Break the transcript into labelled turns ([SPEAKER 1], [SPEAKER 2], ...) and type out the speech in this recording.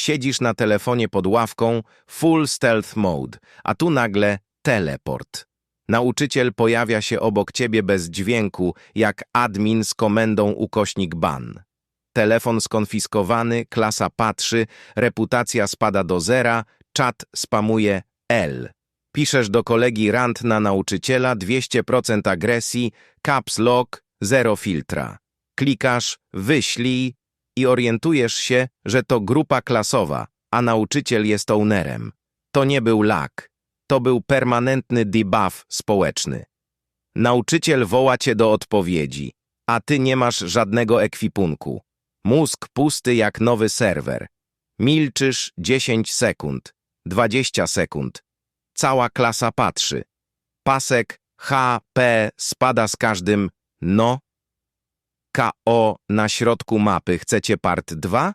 [SPEAKER 1] Siedzisz na telefonie pod ławką, full stealth mode, a tu nagle teleport. Nauczyciel pojawia się obok ciebie bez dźwięku, jak admin z komendą ukośnik ban. Telefon skonfiskowany, klasa patrzy, reputacja spada do zera, czat spamuje L. Piszesz do kolegi rant na nauczyciela, 200% agresji, caps lock, zero filtra. Klikasz, wyślij i orientujesz się, że to grupa klasowa, a nauczyciel jest ownerem. To nie był lak, to był permanentny debuff społeczny. Nauczyciel woła cię do odpowiedzi, a ty nie masz żadnego ekwipunku. Mózg pusty jak nowy serwer. Milczysz 10 sekund, 20 sekund. Cała klasa patrzy. Pasek H, P spada z każdym no. KO na środku mapy. Chcecie part 2?